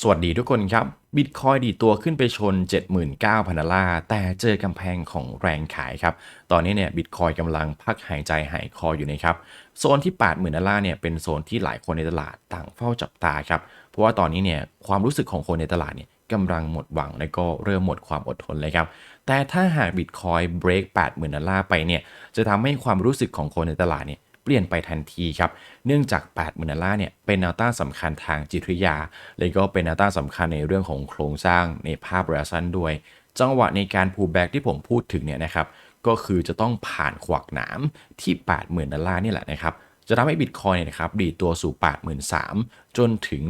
สวัสดีทุกคนครับบิตคอยดีดตัวขึ้นไปชน 79,000ดอลลาร์แต่เจอกำแพงของแรงขายครับ ตอนนี้เนี่ยบิตคอยกำลังพักหายใจหายคออยู่นะครับ โซนที่ 80,000ดอลลาร์เนี่ยเป็นโซนที่หลายคนในตลาดต่างเฝ้าจับตาครับ เพราะว่าตอนนี้เนี่ยความรู้สึกของคนในตลาดเนี่ยกำลังหมดหวังและก็เริ่มหมดความอดทนเลยครับ แต่ถ้าหากบิตคอยเบรก80,000ดอลลาร์ไปเนี่ยจะทำให้ความรู้สึกของคนในตลาดเนี่ย เปลี่ยนไปทันทีครับ เนื่องจาก8หมื่นดอลลาร์เนี่ยเป็นแนวต้านสำคัญทางจิตวิทยา และก็เป็นแนวต้านสำคัญในเรื่องของโครงสร้างในภาพระยะสั้นด้วย จังหวะในการ pullback ที่ผมพูดถึงเนี่ยนะครับก็คือจะต้องผ่านขวักหนามที่ 80,000ดอลลาร์นี่แหละนะครับจะทำให้บิตคอยน์เนี่ยนะครับดีตัวสู่ 83,000 จนถึง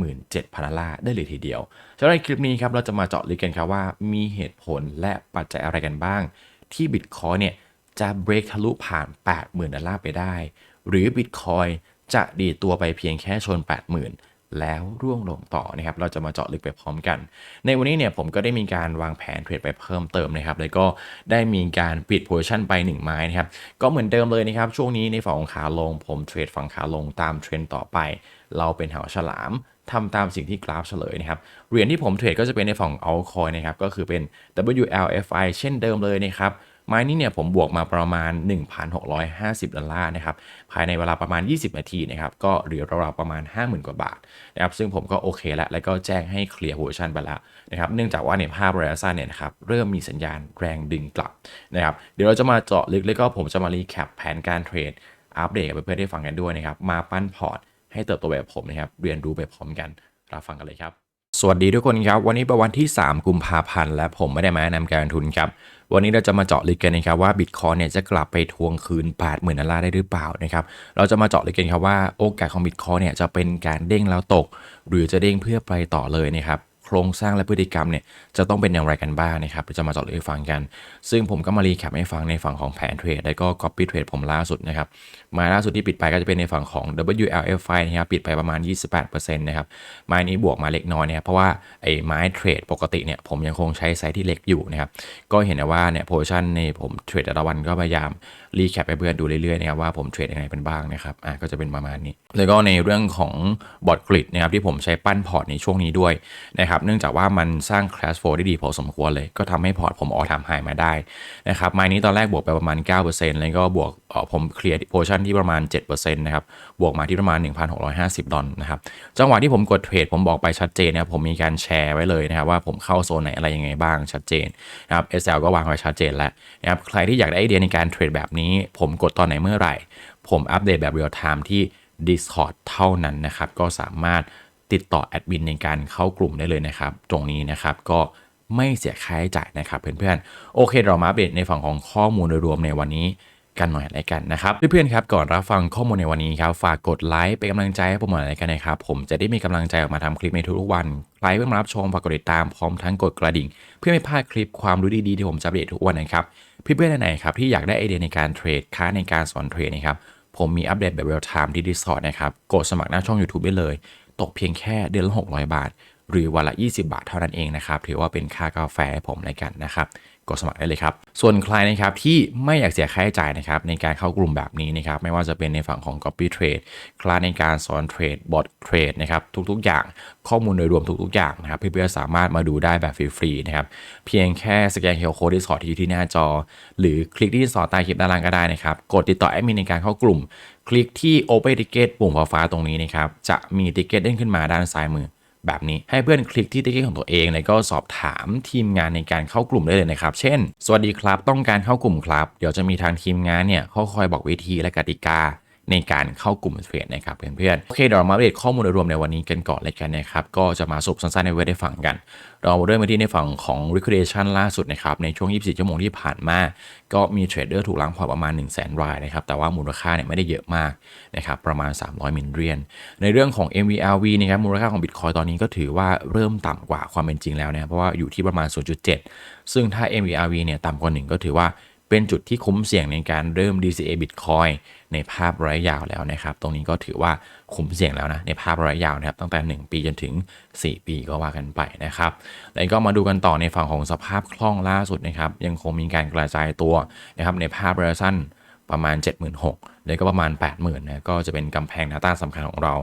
87,000ดอลลาร์ได้เลยทีเดียวสำหรับคลิปนี้ครับเราจะมาเจาะลึกกันครับว่ามีเหตุผลและปัจจัยอะไรกันบ้าง ที่บิตคอยน์เนี่ย จะเบรกทะลุผ่าน 80,000 ดอลลาร์ไปได้ หรือ Bitcoin จะดีตัวไปเพียงแค่ชน 80,000 แล้วร่วงลงต่อนะครับ เราจะมาเจาะลึกไปพร้อมกัน ในวันนี้เนี่ยผมก็ได้มีการวางแผนเทรดไปเพิ่มเติมนะครับ แล้วก็ได้มีการปิดโพซิชันไป 1 ไม้นะครับ ก็เหมือนเดิมเลยนะครับ ช่วงนี้ในฝั่งของขาลง ผมเทรดฝั่งขาลงตามเทรนด์ต่อไป เราเป็นหาฉลามทำตามสิ่งที่กราฟเฉลยนะครับ เหรียญที่ผมเทรดก็จะเป็นในฝั่ง altcoin นะครับ ก็คือเป็น WLFI เช่นเดิมเลยนะครับ ไม้นี้เนี่ยผมบวกมาประมาณ 1,650 ดอลลาร์นะครับ ภายในเวลาประมาณ 20 นาทีนะครับ ก็เหลือราวๆประมาณ 50,000 กว่าบาทนะครับ ซึ่งผมก็โอเคแล้วแล้วก็แจ้งให้เคลียร์โพซิชันไปแล้วนะครับ เนื่องจากว่าในภาพระยะสั้นเนี่ยนะครับ เริ่มมีสัญญาณแรงดึงกลับนะครับ เดี๋ยวเราจะมาเจาะลึกแล้วก็ผมจะมารีแคปแผนการเทรด อัปเดตกับเพื่อนๆได้ฟังกันด้วยนะครับ มาปั้นพอร์ตให้เติบโตแบบผมนะครับ เรียนรู้ไปพร้อมกัน รับฟังกันเลยครับ สวัสดีทุกคนครับ วันนี้เป็นวันที่ 3 กุมภาพันธ์และผมไม่ได้มาแนะนำการลงทุนครับ วันนี้เราจะมาเจาะลึกกันนะครับว่าบิตคอยเนี่ยจะกลับไปทวงคืน 80,000ดอลลาร์ได้หรือเปล่านะครับเราจะมาเจาะลึกกันครับว่าโอกาสของบิตคอยเนี่ยจะเป็นการเด้งแล้วตก หรือจะเด้งเพื่อไปต่อเลยนะครับ โครงสร้างและพฤติกรรมเนี่ยจะต้องเป็นอย่างไรกันบ้างนะครับจะมาเจาะลึกให้ฟังกัน ซึ่งผมก็มารีแคปให้ฟังในฝั่งของแผนเทรดและก็ copy trade ผมล่าสุดนะครับมาล่าสุดที่ปิดไปก็จะเป็นในฝั่งของ WLFI นะครับปิดไปประมาณ 28%นะครับไม้นี้บวกมาเล็กน้อยนะครับเพราะว่าไอ้ไม้เทรดปกติเนี่ยผมยังคงใช้ไซส์ที่เล็กอยู่นะครับก็เห็นนะว่าเนี่ยโพชั่นในผมเทรดแต่ละวันก็พยายามรีแคปไปเพื่อนดูเรื่อยๆนะครับว่าผมเทรดยังไงเป็นบ้างนะครับอะก็จะเป็นประมาณนี้ แล้วก็ในเรื่องของบอทกริดนะครับที่ผมใช้ปั้นพอร์ตในช่วงนี้ด้วยนะครับเนื่องจากว่ามันสร้าง cash flow ได้ดีพอสมควรเลย ก็ทำให้พอร์ตผมออทำไฮมาได้นะครับไม้นี้ตอนแรกบวกไปประมาณ 9%แล้วก็บวกผมเคลียร์โพชั่นที่ประมาณ 7%นะครับบวกมาที่ประมาณ 1,650 ดอลนะครับจังหวะที่ผมกดเทรดผมบอกไปชัดเจนนะครับผมมีการแชร์ไว้เลยนะครับว่าผมเข้าโซนไหนอะไรยังไงบ้างชัดเจนนะครับ SL ก็วางไว้ชัดเจนแล้วนะครับใครที่อยากได้ไอเดียในการเทรดแบบนี้ ผมกดตอนไหนเมื่อไหร่ ผมอัปเดตแบบเรียลไทม์ที่ Discord เท่านั้นนะครับ ก็สามารถติดต่อแอดมินในการเข้ากลุ่มได้เลยนะครับ ตรงนี้นะครับก็ไม่เสียค่าใช้จ่ายนะครับเพื่อนๆ โอเค เรามาอัปเดตในฝั่งของข้อมูลโดยรวมในวันนี้กันหน่อยอะไรกันนะครับเพื่อนๆครับก่อนรับฟังข้อมูลในวันนี้ครับฝากกดไลค์เป็นกำลังใจให้ผมหน่อยอะไรกันนะครับผมจะได้มีกำลังใจออกมาทำคลิปในทุกๆวันใครเพิ่งมารับชมฝากกดติดตามพร้อมทั้งกดกระดิ่ง เพื่อไม่พลาดคลิปความรู้ดีๆที่ผมจะอัปเดตทุกวันนะครับ เพื่อนๆไหนๆครับที่อยากได้ไอเดียในการเทรดค้าในการสอนเทรดนะครับผมมีอัปเดตแบบเรียลไทม์ที่ Discord นะครับ กดสมัครหน้าช่อง YouTube ได้เลย ตกเพียงแค่เดือนละ 600 บาท หรือวันละ 20 บาทเท่านั้นเองนะครับถือว่าเป็นค่ากาแฟให้ผมในกันนะครับกดสมัครได้เลยครับ ส่วนใครนะครับที่ไม่อยากเสียค่าใช้จ่ายนะครับในการเข้ากลุ่มแบบนี้นะครับไม่ว่าจะเป็นในฝั่งของ Copy Trade คลาสในการสอนเทรดบอทเทรดนะครับทุกๆ อย่างข้อมูลโดยรวมทุกๆ อย่างนะครับเพื่อนๆสามารถมาดูได้แบบฟรีๆนะครับเพียงแค่สแกนเคอร์โคดที่สอดที่อยู่ที่หน้าจอ หรือคลิกที่สอดใต้คลิปด้านล่างก็ได้นะครับกดติดต่อแอดมินในการเข้ากลุ่ม คลิกที่ Open Ticket ปุ่มฟ้าๆตรงนี้นะครับจะมีติเกตเด้งขึ้นมาด้านซ้ายมือ แบบนี้ให้เพื่อนคลิกที่ติ๊กของตัวเองแล้วก็สอบถามทีมงานในการเข้ากลุ่มได้เลยนะครับ เช่น สวัสดีครับ ต้องการเข้ากลุ่มครับ เดี๋ยวจะมีทางทีมงานเนี่ยเขาคอยบอกวิธีและกติกา ในการเข้ากลุ่มเทรดนะครับเพื่อนๆโอเคเดี๋ยวเรามาอัปเดตข้อมูลโดยรวมในวันนี้กันก่อนเลยกันนะครับก็จะมาสรุปสั้นๆในเว็บได้ฟังกัน เราเริ่มไปที่ในฝั่งของ liquidation ล่าสุดนะครับในช่วง 24 ชั่วโมงที่ผ่านมา ก็มีเทรดเดอร์ถูกล้างพอประมาณ 1 0 0 0 0แสนรายนะครับแต่ว่ามูลค่าเนี่ยไม่ได้เยอะมากนะครับประมาณ 300มิลเลียน ในเรื่องของ MVRV นะครับมูลค่าของ Bitcoin ตอนนี้ก็ถือว่าเริ่มต่ำกว่าความเป็นจริงแล้วนะเพราะว่าอยู่ที่ประมาณ 0.7 ซึ่งถ้า MVRV เนี่ยต่ำกว่า1ก็ถือว่า เป็นจุดที่คุ้มเสี่ยงในการเริ่ม DCA Bitcoin ในภาพระยะยาวแล้วนะครับ ตรงนี้ก็ถือว่าคุ้มเสี่ยงแล้วนะ ในภาพระยะยาวนะครับ ตั้งแต่ 1 ปีจนถึง 4 ปีก็ว่ากันไปนะครับ แล้วก็มาดูกันต่อในฝั่งของสภาพคล่องล่าสุดนะครับ ยังคงมีการกระจายตัวนะครับในภาพระยะสั้น ประมาณ 76,000เลยก็ประมาณ 80,000นะก็จะเป็นกำแพงหน้าต้านสำคัญของเรา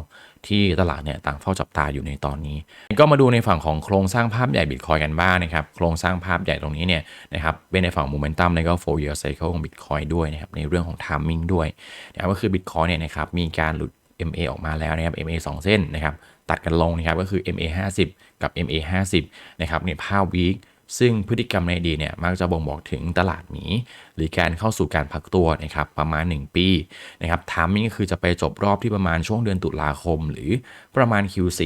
ที่ตลาดเนี่ยต่างเฝ้าจับตาอยู่ในตอนนี้ ก็มาดูในฝั่งของโครงสร้างภาพใหญ่บิตคอยกันบ้างนะครับโครงสร้างภาพใหญ่ตรงนี้เนี่ยนะครับเป็นในฝั่งโมเมนตัมและก็4 year cycle ของบิตคอยด้วยนะครับในเรื่องของ timing ด้วยนะครับก็คือบิตคอยเนี่ยนะครับมีการหลุด MA ออกมาแล้วนะครับ MA 2 เส้นนะครับตัดกันลงนะครับก็คือ MA 50 กับ MA 50นะครับในภาพวีค ซึ่งพฤติกรรมในอดีตเนี่ยมักจะบ่งบอกถึงตลาดหมี หรือการเข้าสู่การพักตัวนะครับประมาณ 1 ปีนะครับทามมิ่งก็คือจะไปจบรอบที่ประมาณช่วงเดือนตุลาคม หรือประมาณ Q4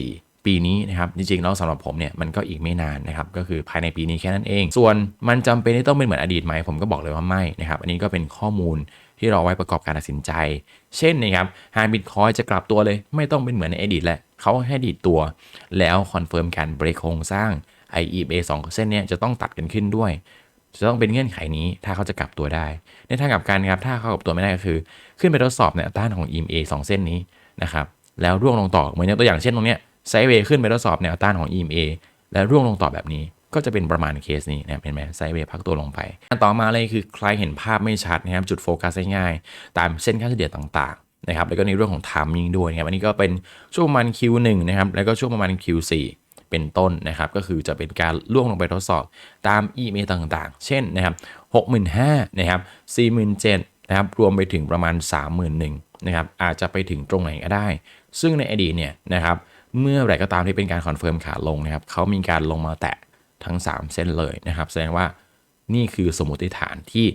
ปีนี้นะครับจริงๆแล้วสำหรับผมเนี่ยมันก็อีกไม่นานนะครับก็คือภายในปีนี้แค่นั้นเอง ส่วนมันจำเป็นที่ต้องเป็นเหมือนอดีตไหมผมก็บอกเลยว่าไม่นะครับอันนี้ก็เป็นข้อมูลที่เราไว้ประกอบการตัดสินใจ เช่นนะครับหากบิตคอยจะกลับตัวเลย ไม่ต้องเป็นเหมือนในอดีตแหละเขาให้ดีดตัว แล้วคอนเฟิร์มการเบรกโครงสร้าง IEB 2เส้นเนี่ยจะต้องตัดกันขึ้นด้วย จะต้องเป็นเงื่อนไขนี้ถ้าเขาจะกลับตัวได้ ในทางกลับกันครับถ้าเขากลับตัวไม่ได้ก็คือ ขึ้นไปทดสอบแนวต้านของ EMA 2 เส้นนี้นะครับแล้วร่วงลงต่อเหมือนยกตัวอย่างเช่นตรงเนี้ยไซเวย์ขึ้นไปทดสอบแนวต้านของ EMA แล้วร่วงลงต่อแบบนี้ก็จะเป็นประมาณเคสนี้นะเห็นไหมไซเวย์พักตัวลงไป ต่อมาเลยคือใครเห็นภาพไม่ชัดนะครับจุดโฟกัสง่ายๆตามเส้นค่าเฉลี่ยต่างๆนะครับแล้วก็ในเรื่องของ timing ด้วยนะครับอันนี้ก็เป็นช่วงประมาณ Q1 นะครับแล้วก็ช่วงประมาณ Q4 เป็นต้นนะครับ ก็คือจะเป็นการล่วงลงไปทดสอบตาม EMA ต่างๆ เช่นนะครับ65,000นะครับ47,000นะครับรวมไปถึงประมาณ 31,000นะครับอาจจะไปถึงตรงไหนก็ได้ ซึ่งในอดีตเนี่ยนะครับเมื่อไหร่ก็ตามที่เป็นการคอนเฟิร์มขาลงนะครับเขามีการลงมาแตะทั้ง 3 เส้นเลยนะครับ แสดงว่านี่คือสมมติฐานที่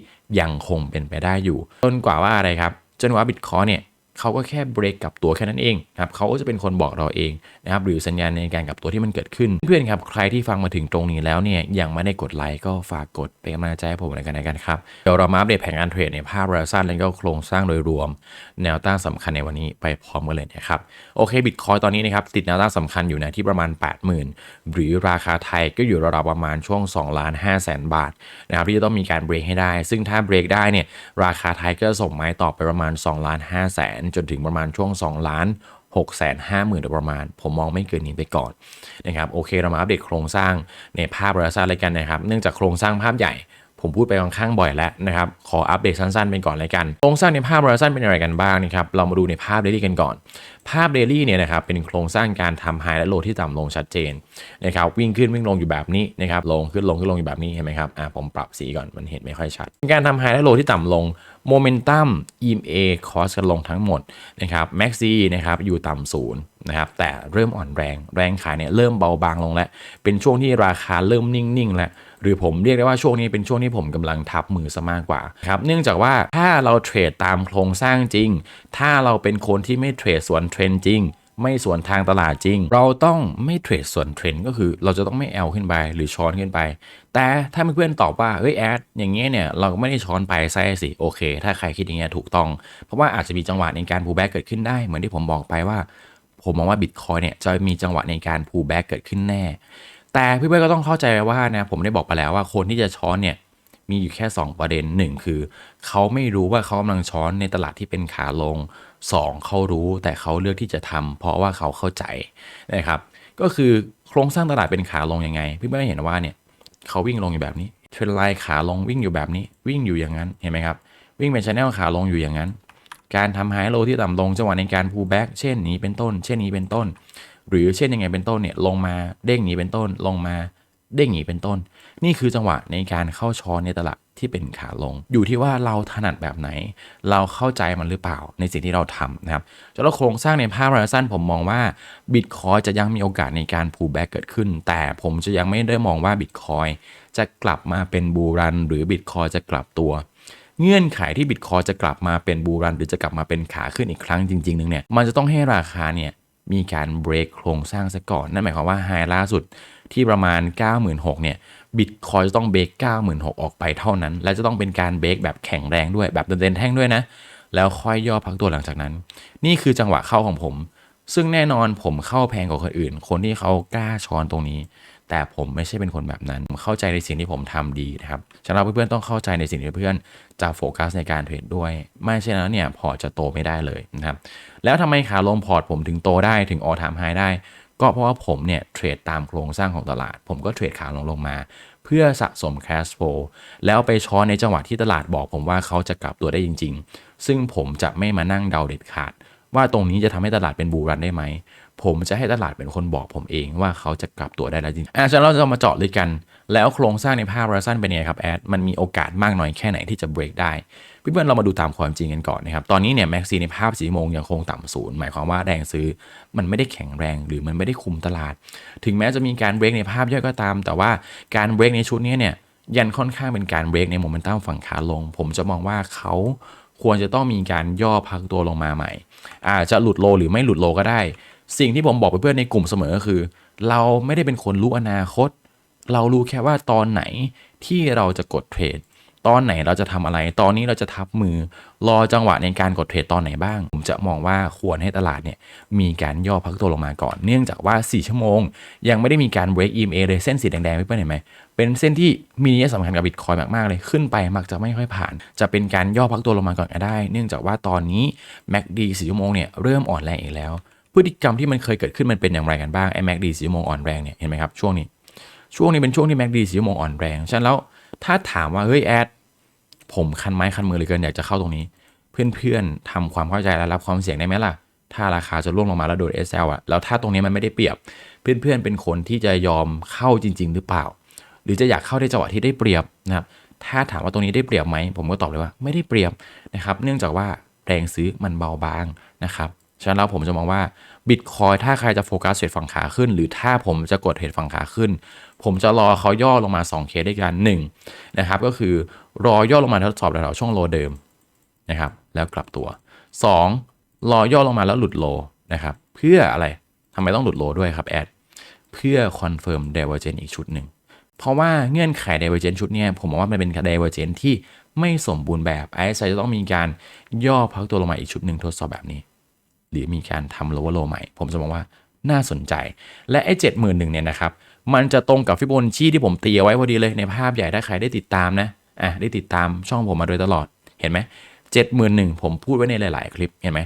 ยังคงเป็นไปได้อยู่ จนกว่าว่าอะไรครับ จนกว่าบิตคอยเนี่ย เขาก็แค่เบรกกับตัวแค่นั้นเองครับเขาก็จะเป็นคนบอกเราเองนะครับหรือสัญญาณในการกับตัวที่มันเกิดขึ้น เพื่อนครับใครที่ฟังมาถึงตรงนี้แล้วเนี่ยยังไม่ได้กดไลค์ก็ฝากกดเป็นกำลังใจให้ผมในกันนะครับ เดี๋ยวเรามาอัปเดตแผนการเทรดในภาพระยะสั้นและก็โครงสร้างโดยรวม แนวต้านสำคัญในวันนี้ไปพร้อมกันเลยนะครับโอเคบิตคอยตอนนี้นะครับติดแนวต้านสำคัญอยู่นะที่ประมาณ 80,000 หรือราคาไทยก็อยู่ราวๆประมาณช่วง2ล้าน5แสนบาทนะครับที่จะต้องมีการเบรกให้ได้ ซึ่งถ้าเบรกได้เนี่ยราคาไทยก็ส่งไม้ต่อไปประมาณ2ล้าน5แสนจนถึงประมาณช่วง 2 ล้าน6แสน5หมื่นโดยประมาณ ผมมองไม่เกินนี้ไปก่อนนะครับโอเคเรามาอัปเดตโครงสร้างในภาพระยะสั้นเลยกันนะครับ เนื่องจากโครงสร้างภาพใหญ่ ผมพูดไปค่อนข้างบ่อยแล้วนะครับ ขออัปเดตสั้นๆไปก่อนเลยกัน โครงสร้างในภาพระยะสั้นเป็นอะไรกันบ้างนะครับเรามาดูในภาพเดลี่กันก่อน ภาพเดลี่เนี่ยนะครับเป็นโครงสร้างการทำไฮและโลที่ต่ำลงชัดเจนนะครับวิ่งขึ้นวิ่งลงอยู่แบบนี้นะครับลงขึ้นลงขึ้นลงอยู่แบบนี้เห็นไหมครับอ่าผมปรับสีก่อนมันเห็นไม่ค่อยชัด การทำไฮและโลที่ต่ำลง โมเมนตัม EMA คอสกันลงทั้งหมดนะครับแม็กซี่นะครับอยู่ต่ำศูนย์นะครับแต่เริ่มอ่อนแรงแรงขายเนี่ยเริ่มเบาบางลงแล้ว เป็นช่วงที่ราคาเริ่มนิ่งๆแล้วหรือผมเรียกได้ว่าช่วงนี้เป็นช่วงที่ผมกำลังทับมือซะมากกว่าครับเนื่องจากว่าถ้าเราเทรดตามโครงสร้างจริง ถ้าเราเป็นคนที่ไม่เทรดสวนเทรนจริง ไม่สวนทางตลาดจริง เราต้องไม่เทรดส่วนเทรนก็คือ เราจะต้องไม่แอลขึ้นไปหรือช้อนขึ้นไป แต่ถ้าเพื่อนๆตอบว่าเฮ้ยแอดอย่างเงี้ยเนี่ยเราก็ไม่ได้ช้อนไปใช่สิโอเค ถ้าใครคิดอย่างเงี้ยถูกต้อง เพราะว่าอาจจะมีจังหวะในการพูแบ็กเกิดขึ้นได้เหมือนที่ผมบอกไปว่า ผมมองว่าบิตคอยเนี่ยจะมีจังหวะในการพูแบ็กเกิดขึ้นแน่ แต่เพื่อนๆก็ต้องเข้าใจว่านะผมได้บอกไปแล้วว่าคนที่จะช้อนเนี่ย มีอยู่แค่ 2 ประเด็น 1 คือ เขาไม่รู้ว่าเขากำลังช้อนในตลาดที่เป็นขาลง 2 เขารู้แต่เขาเลือกที่จะทำเพราะว่าเขาเข้าใจนะครับก็คือโครงสร้างตลาดเป็นขาลงยังไงพื่อนๆเห็นว่าเนี่ยเขาวิ่งลงอยู่แบบนี้เทรนไลน์ขาลงวิ่งอยู่แบบนี้วิ่งอยู่อย่างนั้นเห็นไหมครับวิ่งเป็นชแนลขาลงอยู่อย่างนั้น การทำไฮโลที่ต่ำลงจังหวะในการพูแบ็กเช่นนี้เป็นต้น เช่นนี้เป็นต้น หรือเช่นยังไงเป็นต้นเนี่ยลงมาเด้งนี้เป็นต้นลงมา เด้งนี้เป็นต้น นี่คือจังหวะในการเข้าช้อนในตลาดที่เป็นขาลง อยู่ที่ว่าเราถนัดแบบไหน เราเข้าใจมันหรือเปล่าในสิ่งที่เราทำนะครับจะแล้วโครงสร้างในภาพระยะสั้นผมมองว่าบิตคอยจะยังมีโอกาสในการพูแบ็กเกิดขึ้น แต่ผมจะยังไม่ได้มองว่าบิตคอยจะกลับมาเป็นบูรัน หรือบิตคอยจะกลับตัวเงื่อนไขที่บิตคอยจะกลับมาเป็นบูรัน หรือจะกลับมาเป็นขาขึ้นอีกครั้งจริงๆนึงเนี่ยมันจะต้องให้ราคาเนี่ย มีการเบรกโครงสร้างซะก่อน นั่นหมายความว่าไฮล่าสุดที่ประมาณ 96,000เนี่ยบิตคอยจะต้องเบรก96,000 ออกไปเท่านั้น และจะต้องเป็นการเบรกแบบแข็งแรงด้วยแบบเดินๆแท่งด้วยนะ แล้วค่อยย่อพักตัวหลังจากนั้น นี่คือจังหวะเข้าของผม ซึ่งแน่นอนผมเข้าแพงกว่าคนอื่น คนที่เขากล้าช้อนตรงนี้ แต่ผมไม่ใช่เป็นคนแบบนั้น เข้าใจในสิ่งที่ผมทำดีนะครับฉะนั้นเพื่อนๆต้องเข้าใจในสิ่งที่เพื่อนจะโฟกัสในการเทรดด้วย ไม่เช่นนั้นเนี่ยพอจะโตไม่ได้เลยนะครับ แล้วทำไมขาลงพอร์ตผมถึงโตได้ถึงออทามไฮได้ ก็เพราะว่าผมเนี่ยเทรดตามโครงสร้างของตลาด ผมก็เทรดขาลงลงมา เพื่อสะสม cash flow แล้วไปช้อนในจังหวะที่ตลาดบอกผมว่าเขาจะกลับตัวได้จริง ๆ ซึ่งผมจะไม่มานั่งเดาเด็ดขาด ว่าตรงนี้จะทำให้ตลาดเป็นบูรันได้ไหม ผมจะให้ตลาดเป็นคนบอกผมเองว่าเขาจะกลับตัวได้แล้วจริงอะฉะนั้นเราจะมาเจาะเลยกัน แล้วโครงสร้างในภาพระยะสั้นเป็นยังไงครับแอด มันมีโอกาสมากน้อยแค่ไหนที่จะเบรกได้เพื่อนเรามาดูตามความจริงกันก่อนนะครับ ตอนนี้เนี่ยแม็กซีในภาพสีโมงยังคงต่ำศูนย์หมายความว่าแรงซื้อ มันไม่ได้แข็งแรงหรือมันไม่ได้คุมตลาด ถึงแม้จะมีการเบรกในภาพย่อยก็ตาม แต่ว่าการเบรกในชุดนี้เนี่ยยันค่อนข้างเป็นการเบรกในโมเมนตัมฝั่งขาลง ผมจะมองว่าเขา ควรจะต้องมีการย่อพักตัวลงมาใหม่ อาจจะหลุดโลหรือไม่หลุดโลก็ได้ สิ่งที่ผมบอกเพื่อนในกลุ่มเสมอคือ เราไม่ได้เป็นคนรู้อนาคต เรารู้แค่ว่าตอนไหนที่เราจะกดเทรดตอนไหนเราจะทำอะไร ตอนนี้เราจะทับมือ รอจังหวะในการกดเทรดตอนไหนบ้าง ผมจะมองว่าควรให้ตลาดเนี่ยมีการย่อพักตัวลงมาก่อน เนื่องจากว่า 4 ชั่วโมง ยังไม่ได้มีการ break EMA เลยเส้นสีแดงๆเพื่อนเห็นไหม เป็นเส้นที่มีนัยสำคัญกับบิตคอยมาก ๆ เลย ขึ้นไปมักจะไม่ค่อยผ่าน จะเป็นการย่อพักตัวลงมาก่อนก็ได้ เนื่องจากว่าตอนนี้ MACD 4ชั่วโมงเนี่ยเริ่มอ่อนแรงอีกแล้ว พฤติกรรมที่มันเคยเกิดขึ้นมันเป็นอย่างไรกันบ้างไอ้ MACD 4ชั่วโมงอ่อนแรงเนี่ยเห็นไหมครับช่วงนี้ ช่วงนี้เป็นช่วงที่ MACD 4ชั่วโมงอ่อนแรงฉะนั้นแล้วถ้าถามว่าเฮ้ยแอดผมคันไม้คันมือเลยเกินอยากจะเข้าตรงนี้ เพื่อนๆทำความเข้าใจและรับความเสี่ยงได้ไหมล่ะถ้าราคาจะร่วงลงมาแล้วโดด SL อะแล้วถ้าตรงนี้มันไม่ได้เปรียบ เพื่อนๆเป็นคนที่จะยอมเข้าจริง ๆ หรือเปล่า หรือจะอยากเข้าในจังหวะที่ได้เปรียบนะครับถ้าถามว่าตรงนี้ได้เปรียบไหม ผมก็ตอบเลยว่าไม่ได้เปรียบนะครับเนื่องจากว่าแรงซื้อมันเบาบางนะครับฉะนั้นแล้วผมจะมองว่าบิตคอยถ้าใครจะโฟกัสเทรดฝั่งขาขึ้น หรือถ้าผมจะกดเทรดฝั่งขาขึ้น ผมจะรอเขาย่อลงมา 2 เคสด้วยกัน1นะครับก็คือรอย่อลงมาทดสอบแถวๆช่วงโลเดิมนะครับแล้วกลับตัว 2. รอย่อลงมาแล้วหลุดโลนะครับเพื่ออะไรทำไมต้องหลุดโลด้วยครับแอดเพื่อคอนเฟิร์มเดเวอร์เจนอีกชุดหนึ่ง เพราะว่าเงื่อนไข Divergent ชุดนี้ผมมองว่ามันเป็น Divergent ที่ไม่สมบูรณ์แบบไอ้ไซจะต้องมีการย่อพักตัวลงมาอีกชุดหนึ่งทดสอบแบบนี้ หรือมีการทำ lower low ใหม่ ผมจะมองว่าน่าสนใจ และไอ้เจ็ดหมื่นหนึ่งเนี่ยนะครับ มันจะตรงกับฟิโบนชชีที่ผมตีเอาไว้พอดีเลยในภาพใหญ่ถ้าใครได้ติดตามนะอะได้ติดตามช่องผมมาโดยตลอดเห็นไหมเจ็ดหมื่นหนึ่งผมพูดไว้ในหลาย ๆ คลิปเห็นไหม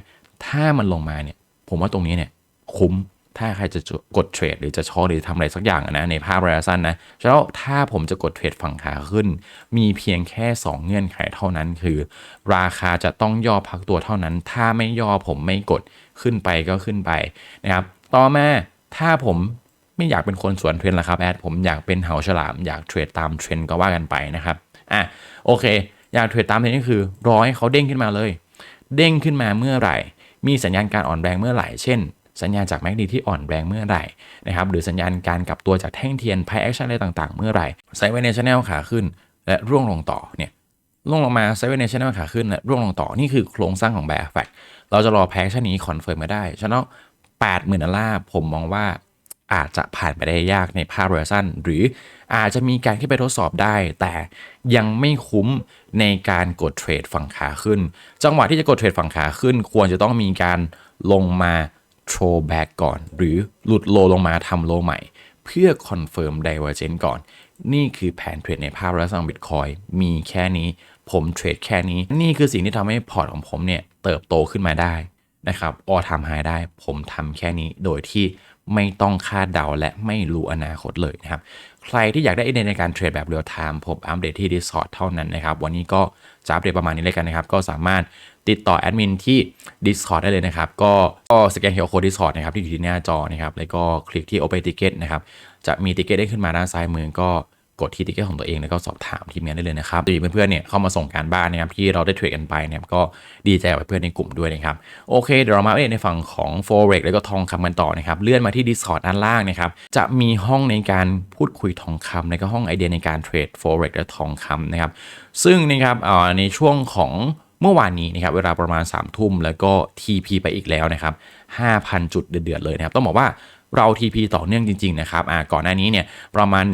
ถ้ามันลงมาเนี่ยผมว่าตรงนี้เนี่ยคุ้ม ถ้าใครจะกดเทรดหรือจะช็อตหรือทำอะไรสักอย่างนะในภาพระยะสั้นนะแล้วถ้าผมจะกดเทรดฝั่งขาขึ้น มีเพียงแค่ 2 เงื่อนไขเท่านั้นคือ ราคาจะต้องย่อพักตัวเท่านั้น ถ้าไม่ย่อผมไม่กดขึ้นไปก็ขึ้นไปนะครับต่อมาถ้าผมไม่อยากเป็นคนสวนเทรนด์ละครับแอดผมอยากเป็นเหาฉลามอยากเทรดตามเทรนด์ก็ว่ากันไปนะครับอะโอเค อยากเทรดตามเทรนด์ก็คือรอให้เขาเด้งขึ้นมาเลย เด้งขึ้นมาเมื่อไหร่ มีสัญญาณการอ่อนแรงเมื่อไหร่ เช่น สัญญาณจากแมกดีที่อ่อนแรงเมื่อไหร่นะครับหรือสัญญาณการกลับตัวจากแท่งเทียนไพแอคชั่นอะไรต่างๆ เมื่อไหร่ไซด์เวเนชั่นแนลขาขึ้น และร่วงลงต่อเนี่ยร่วงลงมาไซด์เวเนชั่นแนลขาขึ้นและร่วงลงต่อนี่คือโครงสร้างของแบร์แฟกเราจะรอแพแอคชั่นนี้คอนเฟิร์มมาได้ฉะนั้นแปดหมื่นดอลลาร์ผมมองว่าอาจจะผ่านไปได้ยากในภาพระยะสั้น หรืออาจจะมีการขึ้นไปทดสอบได้ แต่ยังไม่คุ้มในการกดเทรดฝั่งขาขึ้น จังหวะที่จะกดเทรดฝั่งขาขึ้น ควรจะต้องมีการลงมา โ r แบ็กก่อน หรือหลุดโลลงมาทำโลใหม่ เพื่อคอนเฟิร์ม Divergent ก่อน นี่คือแผนเทรดในภาพระยะสั้นบิตคอยมีแค่นี้ ผมเทรดแค่นี้ นี่คือสิ่งที่ทำให้พอร์ตของผมเนี่ยเติบโตขึ้นมาได้นะครับออทำไฮได้ ผมทำแค่นี้โดยที่ไม่ต้องคาดเดาและไม่รู้อนาคตเลยนะครับ ใครที่อยากได้ไอเดียในการเทรดแบบเรียลไทม์ผมอัปเดตที่ Discord เท่านั้นนะครับ วันนี้ก็จะอัปเดตประมาณนี้เลยกันนะครับ ก็สามารถ ติดต่อแอดมินที่ Discord ได้เลยนะครับ ก็ก็สแกนเคอร์โคด Discord นะครับที่อยู่ที่หน้าจอนะครับ แล้วก็คลิกที่ Open Ticket นะครับ จะมีติเกตได้ขึ้นมาด้านซ้ายมือก็กดที่ติเกตของตัวเองแล้วก็สอบถามทีมงานได้เลยนะครับดีเพื่อนๆเนี่ยเข้ามาส่งการบ้านนะครับที่เราได้เทรดกันไปนะครับก็ดีใจกับเพื่อนในกลุ่มด้วยนะครับโอเคเดี๋ยวเรามาในฝั่งของ Forex แล้วก็ทองคำกันต่อนะครับเลื่อนมาที่ Discord ด้านล่างนะครับจะมีห้องในการพูดคุยทองคำแล้วก็ห้องไอเดียในการเทรด Forex และทองคำนะครับซึ่งนะครับในช่วงของ เมื่อวานนี้นะครับเวลาประมาณ3ามทุ่มแล้วก็ TP ไปอีกแล้วนะครับ5,000 จุดเดือดๆเลยนะครับ ต้องบอกว่าเรา TP ต่อเนื่องจริง ๆ นะครับก่อนหน้านี้เนี่ยประมาณ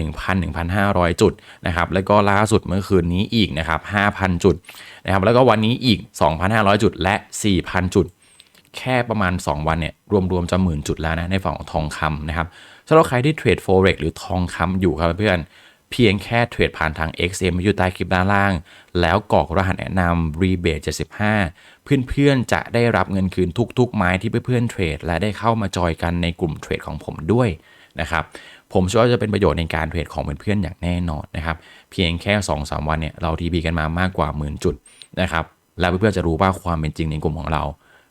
1,000-1,500 จุดนะครับ แล้วก็ล่าสุดเมื่อคืนนี้อีกนะครับ 5,000 จุดนะครับ แล้วก็วันนี้อีก 2,500 จุดและ 4,000 จุด แค่ประมาณ 2 วันเนี่ยรวมๆจะหมื่นจุดแล้วนะในฝั่งของทองคำนะครับสำหรับใครที่เทรด forex หรือทองคำอยู่ครับเพื่อน เพียงแค่เทรดผ่านทาง XM อยู่ใต้คลิปด้านล่าง แล้วกรอกรหัสแนะนำ rebate 75 เพื่อนๆ จะได้รับเงินคืนทุกๆ ไม้ที่เพื่อนๆเทรด และได้เข้ามาจอยกันในกลุ่มเทรดของผมด้วยนะครับผมเชื่อว่าจะเป็นประโยชน์ในการเทรดของเพื่อนๆอย่างแน่นอนนะครับเพียงแค่ 2-3 วันเนี่ยเราทีบีกันมามากกว่าหมื่นจุดนะครับแล้วเพื่อนๆจะรู้ว่าความเป็นจริงในกลุ่มของเรา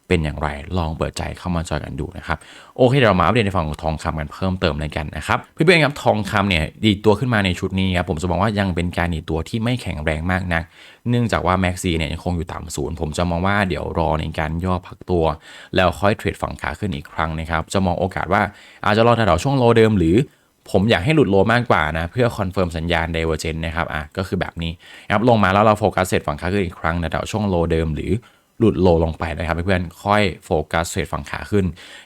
เป็นอย่างไร ลองเปิดใจเข้ามาจอยกันดูนะครับโอเคเดี๋ยวเรามาอัปเดตในฝั่งของทองคำกันเพิ่มเติมเลยกันนะครับเพื่อนๆครับทองคำเนี่ยดีตัวขึ้นมาในชุดนี้ครับผมจะบอกว่ายังเป็นการดีตัวที่ไม่แข็งแรงมากนัก เนื่องจากว่าแม็กซีเนี่ยยังคงอยู่ต่ำศูนย์ผมจะมองว่าเดี๋ยวรอในการย่อพักตัว แล้วค่อยเทรดฝั่งขาขึ้นอีกครั้งนะครับจะมองโอกาสว่าอาจจะรอแถวๆช่วงโลเดิมหรือผมอยากให้หลุดโลมากกว่านะ เพื่อคอนเฟิร์มสัญญาณ divergent นนะครับอะก็คือแบบนี้ครับลงมาแล้วเราโฟกัสเซตฝั่งขาขึ้นอีกครั้งนะแถวช่วงโลเดิมหรือ หลุดโลลงไปนะครับเพื่อนๆค่อยโฟกัสเทรดฝั่งขาขึ้น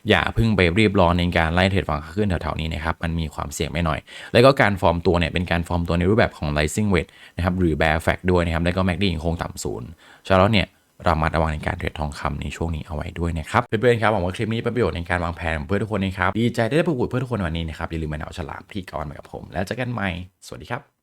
อย่าเพิ่งไปรีบร้อนในการไล่เทรดฝั่งขาขึ้นแถวๆนี้นะครับมันมีความเสี่ยงไม่หน่อย แล้วก็การฟอร์มตัวเนี่ยเป็นการฟอร์มตัวในรูปแบบของ rising wedge นะครับหรือ bear flag ด้วยนะครับแล้วก็ MACD ยังคงต่ำศูนย์ฉะนั้นเนี่ยเระมัดระวังในการเทรดทองคำในช่วงนี้เอาไว้ด้วยนะครับ เพื่อนๆครับหวังว่าคลิปนี้เป็นประโยชน์ในการวางแผนเพื่อทุกคนนะครับ ดีใจได้พูดคุยเพื่อทุกคนวันนี้นะครับ อย่าลืมมาเหนาฉลามที่กอนมากับผม แล้วเจอกันใหม่ สวัสดีครับ